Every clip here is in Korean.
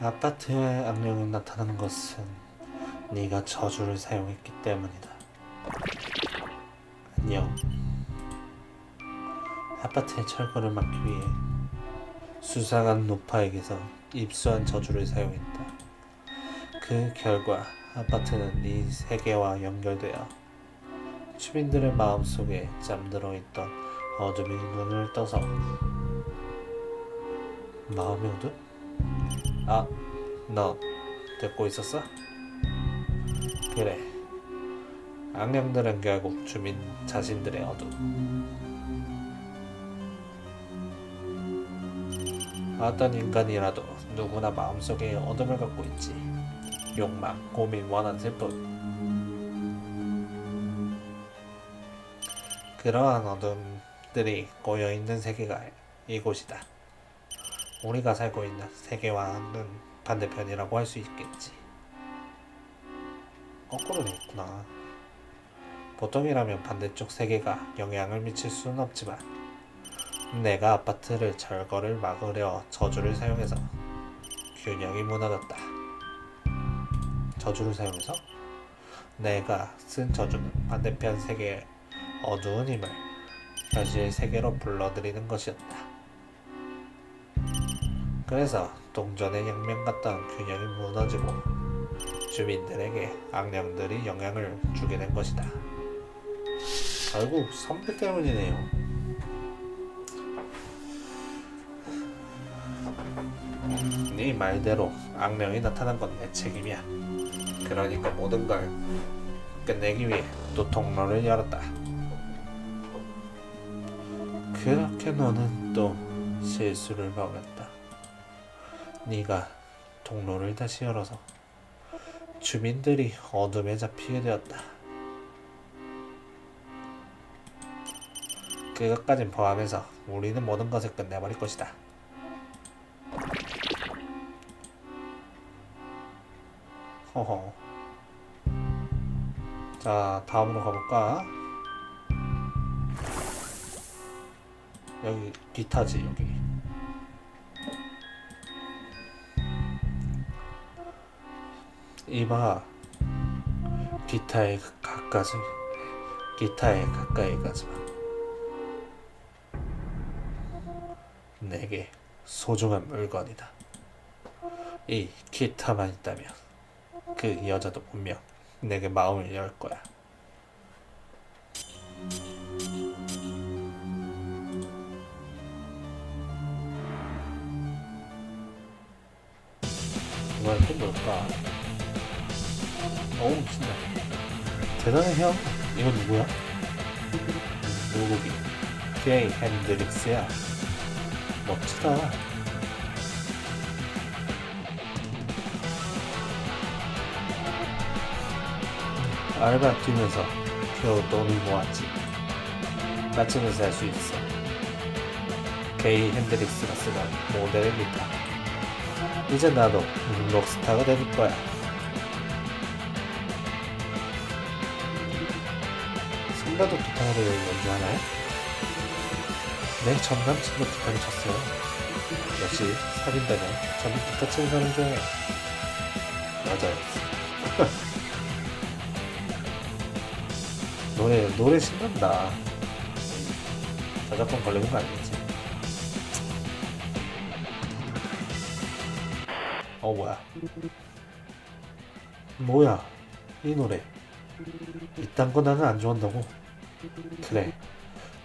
아파트에 악령이 나타나는 것은 네가 저주를 사용했기 때문이다. 안녕. 아파트의 철거를 막기 위해 수상한 노파에게서 입수한 저주를 사용했다. 그 결과 아파트는 네 세계와 연결되어 주민들의 마음속에 잠들어 있던 어둠이 눈을 떠서 마음의 어둠? 아, 너 듣고 있었어? 그래. 악령들은 결국 주민 자신들의 어둠. 어떤 인간이라도 누구나 마음속에 어둠을 갖고 있지. 욕망, 고민, 원한, 슬픔. 그러한 어둠 들이 꼬여 있는 세계가 이곳이다. 우리가 살고 있는 세계와는 반대편이라고 할 수 있겠지. 거꾸로 돼 있구나. 보통이라면 반대쪽 세계가 영향을 미칠 수는 없지만 내가 아파트를 철거를 막으려 저주를 사용해서 균형이 무너졌다. 저주를 사용해서 내가 쓴 저주는 반대편 세계의 어두운 힘을 현실 세계로 불러들이는 것이었다. 그래서 동전의 양면 같던 균형이 무너지고 주민들에게 악령들이 영향을 주게 된 것이다. 결국 선배 때문이네요. 네 말대로 악령이 나타난 건 내 책임이야. 그러니까 모든 걸 끝내기 위해 또 통로를 열었다. 그렇게 너는 또 실수를 범했다. 네가 통로를 다시 열어서 주민들이 어둠에 잡히게 되었다. 그것까진 포함해서 우리는 모든 것을 끝내버릴 것이다. 허허. 자, 다음으로 가볼까? 여기 기타지 여기. 이봐 기타에 가까이 기타에 가까이 가지 마. 내게 소중한 물건이다. 이 기타만 있다면 그 여자도 분명 내게 마음을 열 거야. 대단해 형. 이건 누구야? 누구기? 게이 핸드릭스야. 멋지다. 알바 뛰면서 겨우 돈을 모았지. 마침에서 할 수 있어. 게이 핸드릭스가 쓰던 모델의 기타. 이제 나도 록스타가 될 거야. 선배도 기타를 연주하나요? 내전 남친도 기타를 쳤어요. 역시 사귄다면 저는 기타 치는 사람 좋아해요. 맞아요. 노래 노래 신난다. 저작권 걸리는 거 아니겠지? 어 뭐야? 뭐야? 이 노래 이딴 거 나는 안 좋아한다고. 그래,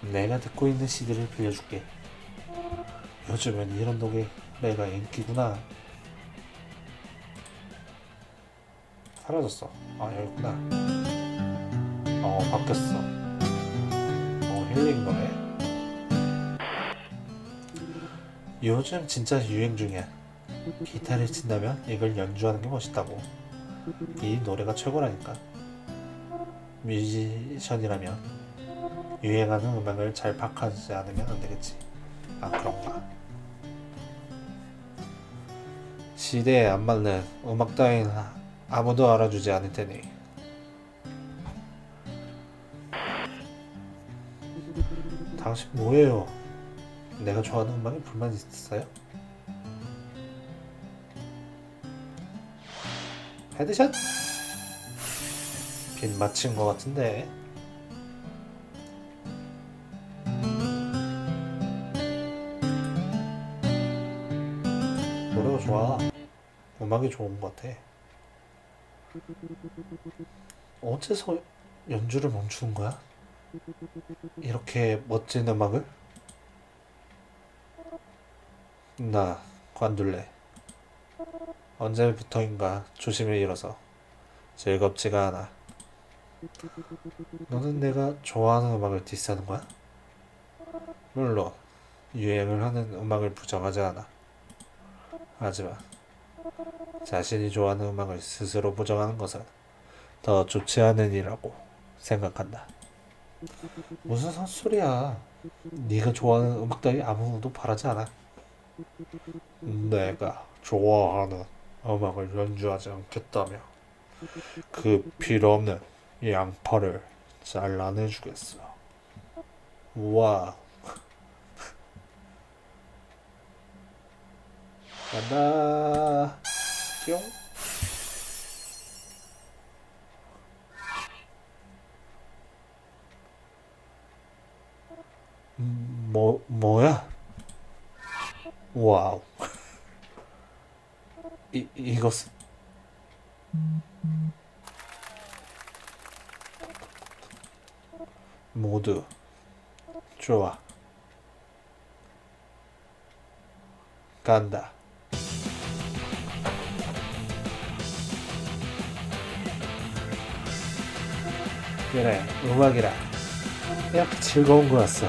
내가 듣고 있는 CD를 빌려줄게. 요즘엔 이런 노래가 인기구나. 사라졌어. 아 여기구나. 어 바뀌었어. 어 힐링 노래. 요즘 진짜 유행 중이야. 기타를 친다면 이걸 연주하는 게 멋있다고. 이 노래가 최고라니까. 뮤지션이라면 유행하는 음악을 잘 파악하지 않으면 안 되겠지. 아 그런가. 시대에 안 맞는 음악 따윈 아무도 알아주지 않을 테니. 당신 뭐예요? 내가 좋아하는 음악에 불만 있었어요? 헤드샷? 빈 맞힌 것 같은데 음악이 좋은 것 같아 어째서 연주를 멈추는 거야? 이렇게 멋진 음악을? 나 관둘래. 언제부터인가 조심을 잃어서 즐겁지가 않아. 너는 내가 좋아하는 음악을 디스하는 거야? 물론 유행을 하는 음악을 부정하지 않아. 하지만 자신이 좋아하는 음악을 스스로 부정하는 것은 더 좋지 않은 일이라고 생각한다. 무슨 헛소리야. 네가 좋아하는 음악 따위 아무도 바라지 않아. 내가 좋아하는 음악을 연주하지 않겠다며 그 필요 없는 양파를 잘라내주겠어. 와. 간다. 뿅. 음, 뭐 뭐야? 와우. 이 이것은 모두 좋아. 간다. 그래, 음악이라. 이렇게 즐거운 거였어.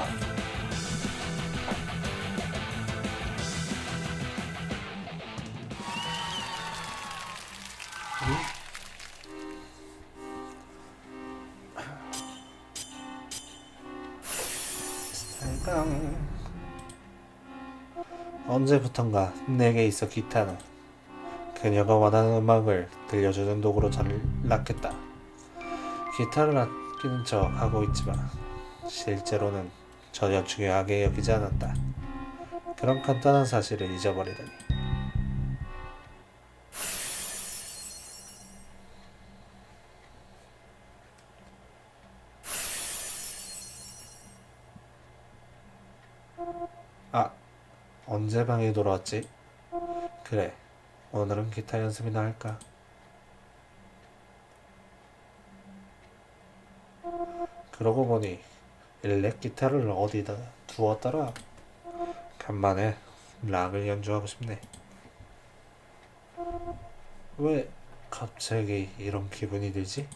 살강. 언제부턴가 내게 있어 기타는 그녀가 원하는 음악을 들려주는 도구로 전락했다. 기타를 아끼는 척 하고 있지만 실제로는 전혀 중요하게 여기지 않았다. 그런 간단한 사실을 잊어버리다니. 아, 언제 방에 돌아왔지? 그래, 오늘은 기타 연습이나 할까? 그러고 보니 일렉 기타를 어디다 두었더라? 간만에 락을 연주하고 싶네. 왜 갑자기 이런 기분이 들지?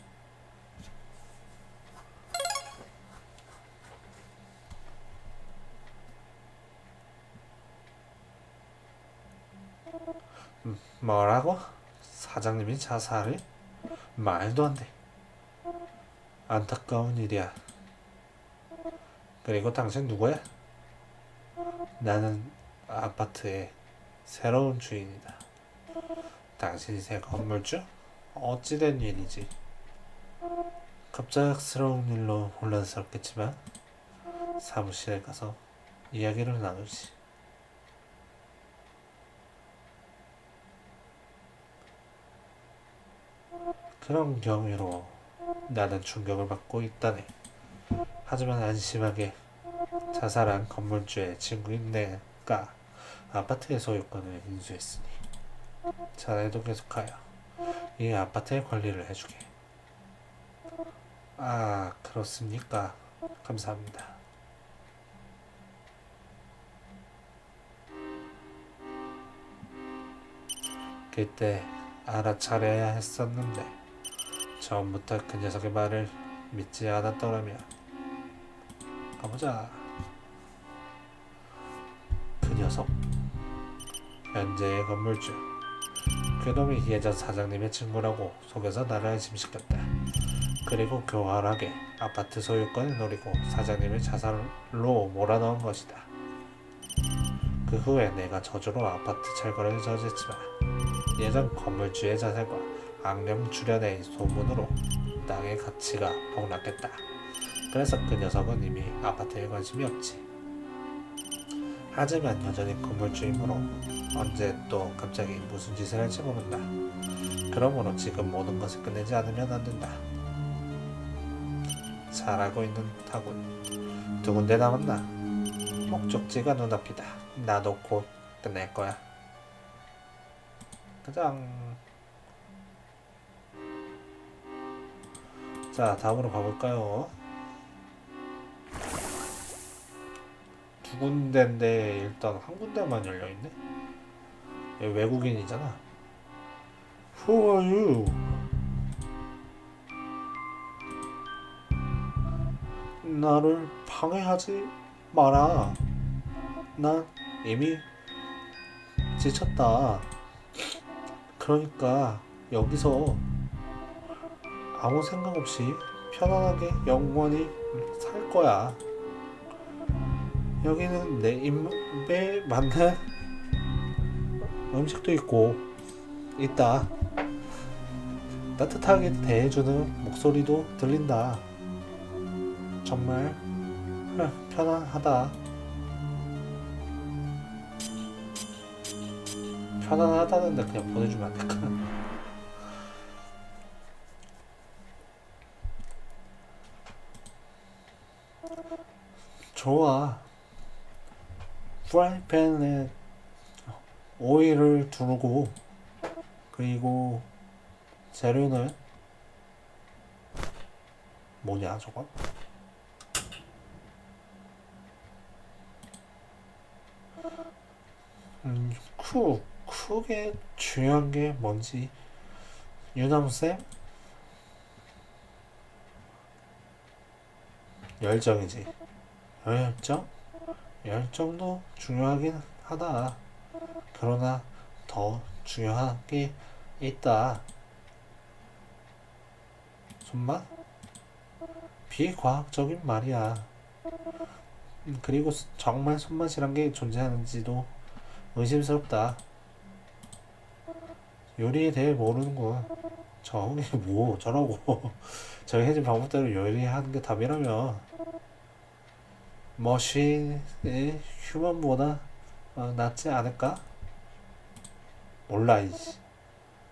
음, 뭐라고? 사장님이 자살을? 말도 안 돼. 안타까운 일이야. 그리고 당신 누구야? 나는 아파트의 새로운 주인이다. 당신이 새 건물주? 어찌된 일이지? 갑작스러운 일로 혼란스럽겠지만 사무실에 가서 이야기를 나누지. 그런 경위로 나는 충격을 받고 있다네. 하지만 안심하게 자살한 건물주의 친구인 내가 아파트의 소유권을 인수했으니 자네도 계속하여 이 아파트의 관리를 해주게. 아, 그렇습니까? 감사합니다. 그때 알아차려야 했었는데 처음부터 그 녀석의 말을 믿지 않았더라면 가보자. 그 녀석 현재의 건물주 그놈이 예전 사장님의 친구라고 속여서 나를 안심시켰다. 그리고 교활하게 아파트 소유권을 노리고 사장님을 자살로 몰아넣은 것이다. 그 후에 내가 저주로 아파트 철거를 저지했지만 예전 건물주의 자살과 악령 출연의 소문으로 땅의 가치가 폭락했다. 그래서 그 녀석은 이미 아파트에 관심이 없지. 하지만 여전히 건물주이므로 언제 또 갑자기 무슨 짓을 할지 모른다. 그러므로 지금 모든 것을 끝내지 않으면 안 된다. 잘하고 있는 타군. 두 군데 남았나? 목적지가 눈앞이다. 나도 곧 끝낼 거야. 가장. 자, 다음으로 가볼까요? 두 군데인데 일단 한 군데만 열려 있네. 얘 외국인이잖아. Who are you? 나를 방해하지 마라. 난 이미 지쳤다. 그러니까 여기서 아무 생각 없이 편안하게 영원히 살 거야. 여기는 내 입에 맞는 음식도 있고 있다. 따뜻하게 대해주는 목소리도 들린다. 정말 편안하다. 편안하다는데 그냥 보내주면 안 될까? 좋아. 프라이팬에 오일을 두르고 그리고 재료는 뭐냐 저거? 음, 쿡 쿡의 중요한 게 뭔지 유남쌤 열정이지 열정 열정도 중요하긴 하다 그러나 더 중요한 게 있다 손맛 비과학적인 말이야 음, 그리고 스- 정말 손맛이란 게 존재하는지도 의심스럽다. 요리에 대해 모르는군. 저게 뭐 저라고. 저희 해준 방법대로 요리하는 게 답이라며. 머신이 휴먼보다 어, 낫지 않을까? 몰라 이씨.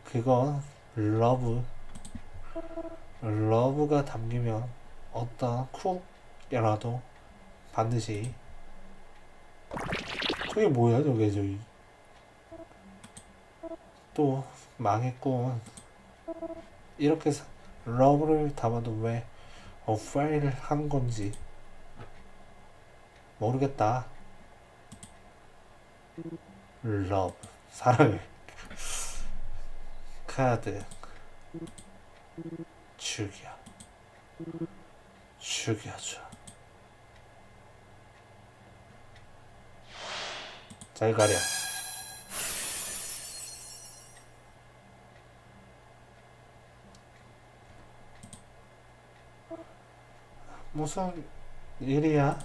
그건 러브. 러브가 담기면 어떤 쿡이라도 반드시 그게 뭐야 저게 저기 또 망했군 이렇게 사- 러브를 담아도 왜 어파일을 한 건지 모르겠다. 러브 사랑을 카드. 죽여. 죽여줘. 잘 가려. 무슨 일이야?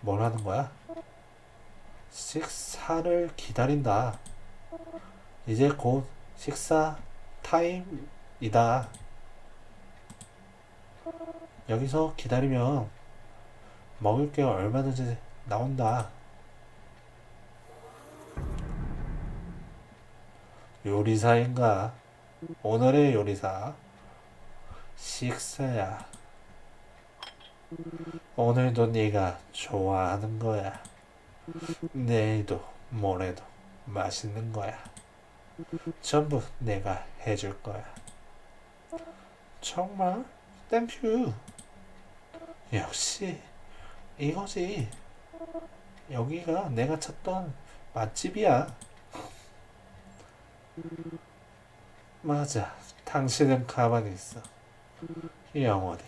뭘 하는 거야? 식사를 기다린다. 이제 곧 식사 타임이다. 여기서 기다리면 먹을 게 얼마든지 나온다. 요리사인가? 오늘의 요리사. 식사야. 오늘도 네가 좋아하는 거야. 내일도 모레도 맛있는 거야. 전부 내가 해줄 거야. 정말? 땡큐. 역시 이거지. 여기가 내가 찾던 맛집이야. 맞아. 당신은 가만히 있어. 영원히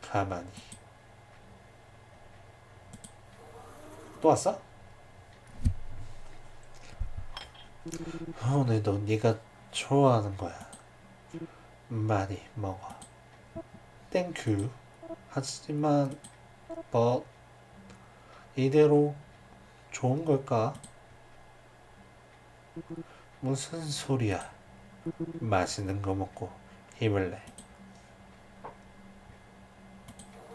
가만히. 또 왔어? 오늘도 네가 좋아하는 거야. 많이 먹어. 땡큐. 하지만 뭐 이대로 좋은 걸까? 무슨 소리야? 맛있는 거 먹고 힘을 내.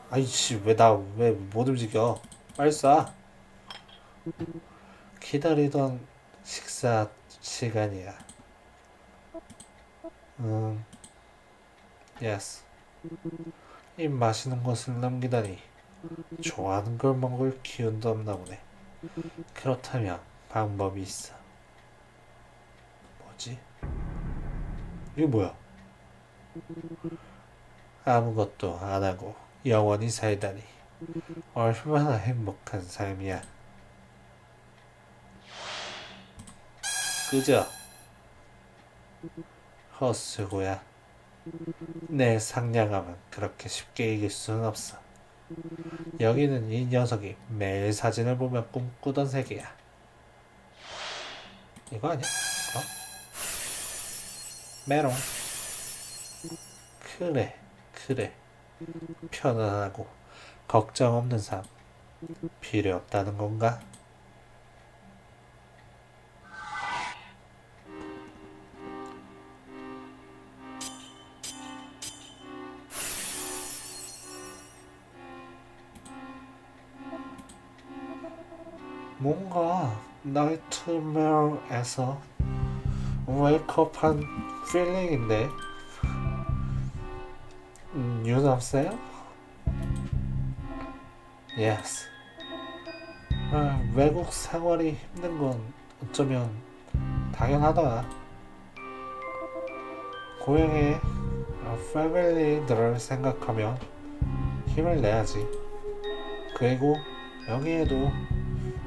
아이씨 왜 나 왜 못 움직여? 빨리 쏴. 기다리던 식사 시간이야. 음, 예스. 이 맛있는 것을 남기다니. 좋아하는 걸 먹을 기운도 없나 보네. 그렇다면 방법이 있어. 뭐지? 이게 뭐야? 아무것도 안 하고 영원히 살다니. 얼마나 행복한 삶이야. 그저 헛수고야. 내 상냥함은 그렇게 쉽게 이길 수는 없어. 여기는 이 녀석이 매일 사진을 보며 꿈꾸던 세계야. 이거 아니야? 어? 메롱. 그래, 그래. 편안하고 걱정 없는 삶. 필요 없다는 건가? 뭔가 나이트메어에서 웨이크업한 필링인데. 음, 윤 없어요? 예스 아, 외국 생활이 힘든 건 어쩌면 당연하다. 고향의 어, 패밀리들을 생각하면 힘을 내야지. 그리고 여기에도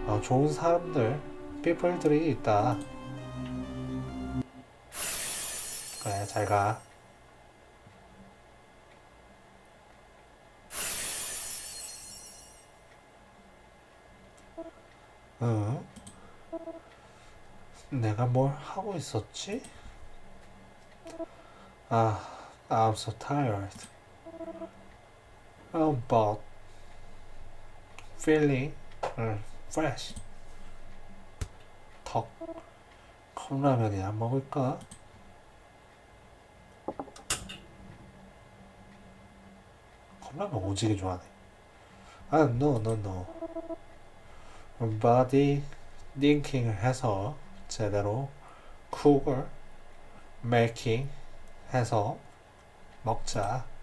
어, 좋은 사람들, 피플들이 있다. 그래, 잘 가. 응? 내가 뭘 하고 있었지? 아, I'm so tired. Oh, but feeling 응, fresh. 턱. 컵라면이 안 먹을까? 컵라면 오지게 좋아하네. 아, no, no, no. body thinking을 해서 제대로 cook을 making 해서 먹자.